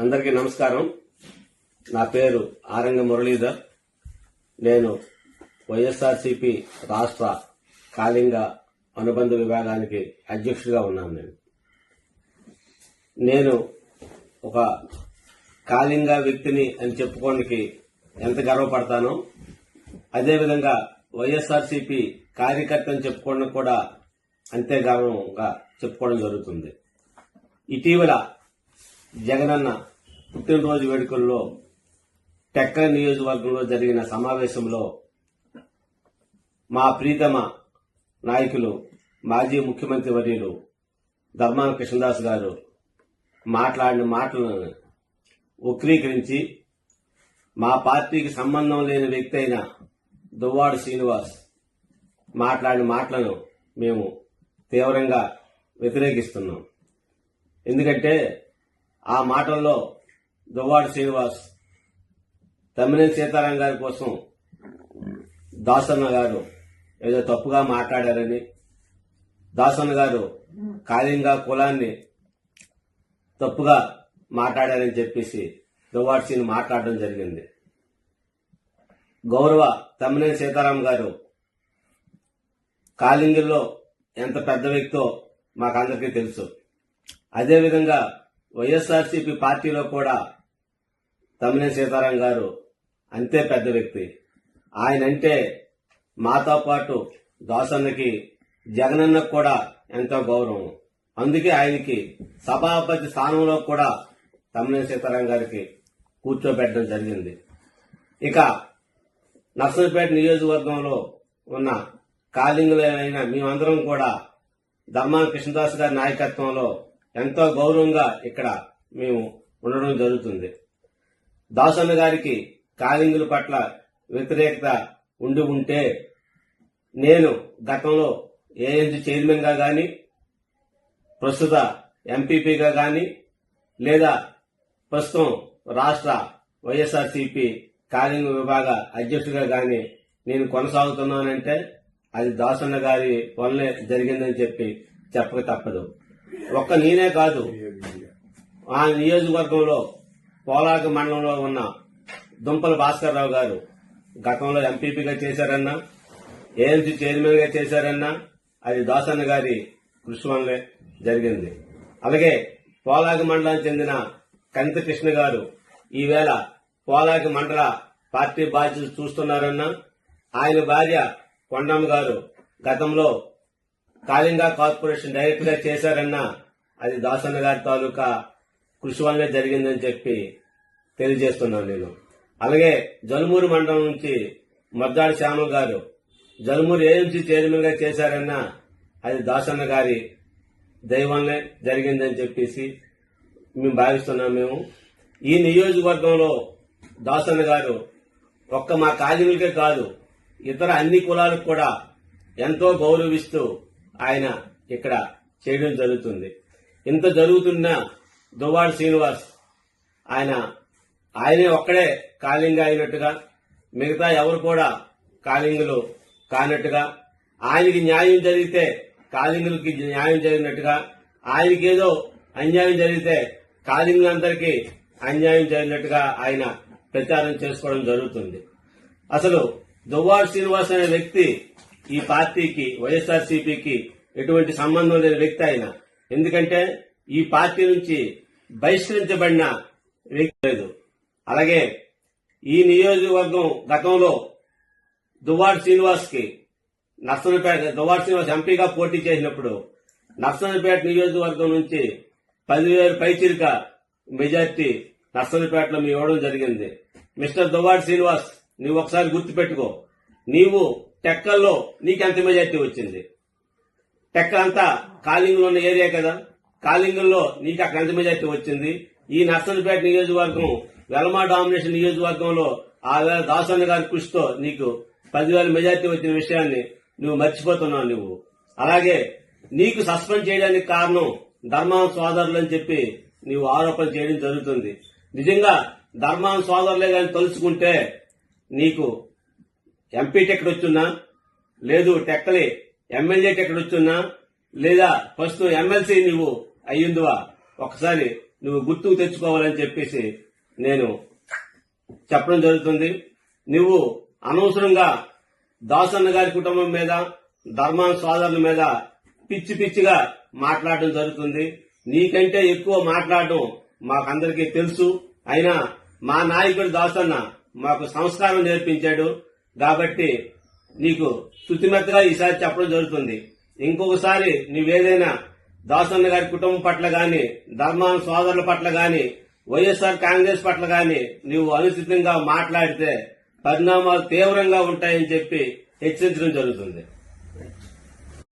అందరికీ నమస్కారం. నా పేరు ఆరంగ మురళీధర్. నేను వైఎస్ఆర్సిపి రాష్ట్ర కాళింగ అనుబంధ విభాగానికి అధ్యక్షుడిగా ఉన్నాను నేను. నేను ఒక కాళింగ వ్యక్తిని అని చెప్పుకోవడానికి ఎంత గర్వపడతానో అదేవిధంగా వైఎస్ఆర్సిపి కార్యకర్త అని చెప్పుకోవడానికి కూడా అంతే గర్వంగా చెప్పుకోవడం జరుగుతుంది. ఇటీవల జగనన్న పుట్టినరోజు వేడుకల్లో టెక్క నియోజకవర్గంలో జరిగిన సమావేశంలో మా ప్రీతమ నాయకులు మాజీ ముఖ్యమంత్రి వర్యులు ధర్మాన కృష్ణదాస్ గారు మాట్లాడిన మాటలను వక్రీకరించి మా పార్టీకి సంబంధం లేని వ్యక్తి అయిన దువ్వాడు శ్రీనివాస్ మాట్లాడిన మాటలను మేము తీవ్రంగా వ్యతిరేకిస్తున్నాం. ఎందుకంటే ఆ మాటల్లో దువ్వాడు శ్రీనివాస్ తమ్మినేని సీతారాం గారి కోసం దాసన్న గారు ఏదో తప్పుగా మాట్లాడారని దాసన్న గారు కాళింగ కులాన్ని తప్పుగా మాట్లాడారని చెప్పేసి దువ్వాడు శ్రీని మాట్లాడడం జరిగింది. గౌరవ తమ్మినేని సీతారాం గారు కాళింగిలో ఎంత పెద్ద వ్యక్తో మాకందరికీ తెలుసు. అదేవిధంగా వైఎస్ఆర్సీపీ పార్టీలో కూడా తమ్మినే సీతారాం గారు అంతే పెద్ద వ్యక్తి. ఆయన అంటే మాతో పాటు దాసన్నకి జగనన్నకు కూడా ఎంతో గౌరవం. అందుకే ఆయనకి సభాపతి స్థానంలో కూడా తమ్మినే సీతారాం గారికి కూర్చోబెట్టడం జరిగింది. ఇక నర్సంపేట నియోజకవర్గంలో ఉన్న కాలింగులో మేమందరం కూడా ధర్మాన కృష్ణదాస్ గారి నాయకత్వంలో ఎంతో గౌరవంగా ఇక్కడ మేము ఉండడం జరుగుతుంది. దాసన్న గారికి కాలింగుల పట్ల వ్యతిరేకత ఉండి ఉంటే నేను గతంలో ఏఎన్జి చైర్మన్గా గాని ప్రస్తుత ఎంపీపీగా గాని లేదా ప్రస్తుతం రాష్ట్ర వైఎస్ఆర్సీపీ కాలింగ విభాగ అధ్యక్షుడిగా గాని నేను కొనసాగుతున్నానంటే అది దాసన్న గారి వల్లే జరిగిందని చెప్పి చెప్పక తప్పదు. ఒక్క నేనే కాదు. ఆ నియోజకవర్గంలో పోలాక మండలంలో ఉన్న దుంపల భాస్కర్ రావు గారు గతంలో ఎంపీపీగా చేశారన్నా ఏఎంసీ చైర్మన్గా చేశారన్నా అది దాసన్న గారి కృషి వల్లే జరిగింది అలాగే పోలాక మండలానికి చెందిన కంత కృష్ణ గారు ఈవేళ పోలాకి మండల పార్టీ బాధ్యతలు చూస్తున్నారన్నా ఆయన భార్య కొండమ్మ గారు గతంలో కాళింగా కార్పొరేషన్ డైరెక్ట్గా చేశారన్నా అది దాసన్న గారి తాలూకా కృషి వల్లనే జరిగిందని చెప్పి తెలియజేస్తున్నాను నేను. అలాగే జలుమూరు మండలం నుంచి మద్దాడి శ్యామ గారు జలుమూరు ఏఎంసీ చైర్మన్గా చేశారన్నా అది దాసన్న గారి దైవంలే జరిగిందని చెప్పేసి మేము భావిస్తున్నాం మేము. ఈ నియోజకవర్గంలో దాసన్న గారు ఒక్క మా కాజీలకే కాదు ఇతర అన్ని కులాలకు కూడా ఎంతో గౌరవిస్తూ ఆయన ఇక్కడ చేయడం జరుగుతుంది. ఇంత జరుగుతున్న దువ్వాడ శ్రీనివాస్ ఆయన ఆయనే ఒక్కడే కాలింగ అయినట్టుగా మిగతా ఎవరు కూడా కాలింగులు కానట్టుగా ఆయనకి న్యాయం జరిగితే కాలింగులకి న్యాయం జరిగినట్టుగా ఆయనకేదో అన్యాయం జరిగితే కాలింగులందరికీ అన్యాయం జరిగినట్టుగా ఆయన ప్రచారం చేసుకోవడం జరుగుతుంది. అసలు దువ్వాడు శ్రీనివాస్ అనే వ్యక్తి ఈ పార్టీకి వైఎస్ఆర్సీపీకి ఎటువంటి సంబంధం లేని వ్యక్తి ఆయన ఎందుకంటే ఈ పార్టీ నుంచి బహిష్కరించబడిన వ్యక్తి లేదు. అలాగే ఈ నియోజకవర్గం గతంలో దువ్వాడు శ్రీనివాస్కి నర్సనపేట దువ్వాడు శ్రీనివాస్ ఎంపీగా పోటీ చేసినప్పుడు నర్సనపేట నియోజకవర్గం నుంచి పదివేలు పైచిరిక మెజార్టీ నర్సనపేటలో మీ ఇవ్వడం జరిగింది. మిస్టర్ దువ్వాడు శ్రీనివాస్ నువ్వు ఒకసారి గుర్తుపెట్టుకో. నీవు టెక్కల్లో నీకెంత మెజార్టీ వచ్చింది? టెక్క అంతా కాలింగులో ఉన్న ఏరియా కదా. కాలింగుల్లో నీకు అక్కడ ఎంత మెజార్టీ వచ్చింది? ఈ నర్సంపేట నియోజకవర్గం వెలమా డామినేషన్ నియోజకవర్గంలో ఆ వేళ దాసన్న గారి కృషితో నీకు పదివేల మెజార్టీ వచ్చిన విషయాన్ని నువ్వు మర్చిపోతున్నావు నువ్వు. అలాగే నీకు సస్పెండ్ చేయడానికి కారణం ధర్మాన సోదరులు అని చెప్పి నీవు ఆరోపణ చేయడం జరుగుతుంది. నిజంగా ధర్మాన సోదరులే కానీ తలుచుకుంటే నీకు ఎంపీ టికెట్ వచ్చున్నా లేదు టెక్కలి. ఎమ్మెల్యే టికెట్ వచ్చున్నా లేదా ఫస్ట్ ఎమ్మెల్సీ నువ్వు అయ్యిందివా? ఒకసారి నువ్వు గుర్తుకు తెచ్చుకోవాలని చెప్పేసి నేను చెప్పడం జరుగుతుంది. నువ్వు అనవసరంగా దాసన్న గారి కుటుంబం మీద ధర్మాన్ సోదరుల మీద పిచ్చి పిచ్చిగా మాట్లాడడం జరుగుతుంది. నీకంటే ఎక్కువ మాట్లాడడం మాకందరికీ తెలుసు. అయినా మా నాయకుడు దాసన్న మాకు సంస్కారం నేర్పించాడు. కాబట్టి నీకు శుతిమెత్తగా ఈసారి చెప్పడం జరుగుతుంది. ఇంకొకసారి నువ్వేదైనా దాసన్న గారి కుటుంబం పట్ల గాని ధర్మాన సోదరుల పట్ల గాని వైఎస్ఆర్ కాంగ్రెస్ పట్ల గాని నువ్వు అనుచితంగా మాట్లాడితే పరిణామాలు తీవ్రంగా ఉంటాయని చెప్పి హెచ్చరించడం జరుగుతుంది.